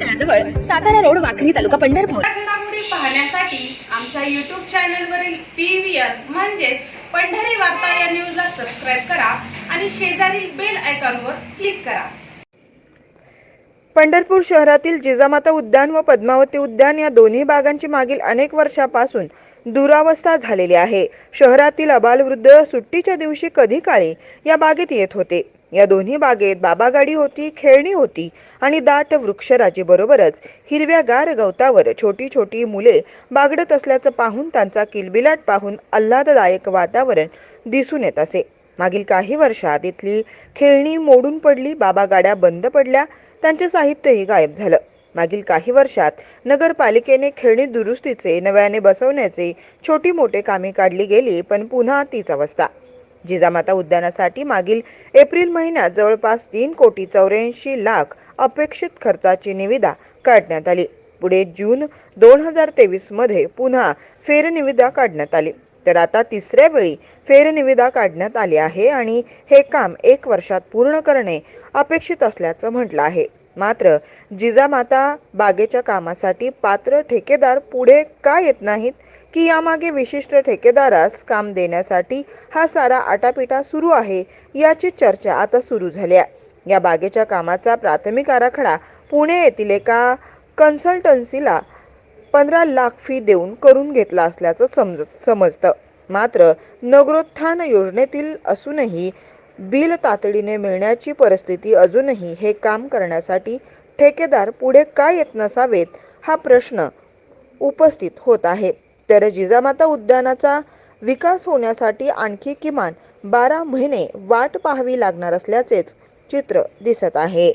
तळाजवळ Satara road Wakhari taluka Pandharpur. पाहण्यासाठी आमच्या YouTube चॅनलवरील पी व्ही आर म्हणजेच पंढरी वार्ता या न्यूजला सबस्क्राईब करा आणि शेजारील बेल आयकॉनवर क्लिक करा. पंढरपूर शहरातील जिजामाता उद्यान व पद्मावती उद्यान या दोन्ही बागांची मागील अनेक वर्षापासून दुरावस्था झालेली आहे. शहरातील अबालवृद्ध सुट्टीच्या दिवशी कधी काळी या बागेत येत होते. या दोन्ही बागेत बाबागाडी होती खेळणी होती आणि दाट वृक्षराजीबरोबरच हिरव्या हिरव्यागार गवतावर छोटी छोटी मुले बागडत असल्याचं पाहून त्यांचा किलबिलाट पाहून आल्हाददायक वातावरण दिसून येत असे. मागील काही वर्षात इथली खेळणी मोडून पडली बाबा गाड्या बंद पडल्या त्यांचे साहित्यही गायब झालं. मागील काही वर्षात नगरपालिकेने खेळणी दुरुस्तीचे नव्याने बसवण्याचे छोटी मोठे कामे काढली गेली पण पुन्हा तीच अवस्था. जिजामाता उद्यानासाठी मागील एप्रिल महिन्यात जवळपास तीन कोटी चौऱ्याऐंशी लाख अपेक्षित खर्चाची निविदा काढण्यात आली. पुढे जून दोन हजार तेवीसमध्ये पुन्हा फेरनिविदा काढण्यात आली. तर आता तिसऱ्या वेळी फेरनिविदा काढण्यात आली आहे आणि हे काम एक वर्षात पूर्ण करणे अपेक्षित असल्याचं म्हटलं आहे. मात्र जिजामाता बागेच्या कामासाठी पात्र ठेकेदार पुढे का येत नाहीत की यामागे विशिष्ट ठेकेदारास काम देण्यासाठी हा सारा आटापिटा सुरू आहे याची चर्चा आता सुरू झाली आहे. या बागेच्या कामाचा प्राथमिक आराखडा पुणे येथील एका कन्सल्टन्सीला पंधरा लाख फी देऊन करून घेतला असल्याचं समज समजतं. मात्र नगरोत्थान योजनेतील असूनही बिल तातडीने मिळण्याची परिस्थिती अजूनही हे काम करण्यासाठी ठेकेदार पुढे का येत नसावेत हा प्रश्न उपस्थित होत आहे. तर जिजामाता उद्यानाचा विकास होण्यासाठी आणखी किमान बारा महिने वाट पाहावी लागणार असल्याचेच चित्र दिसत आहे.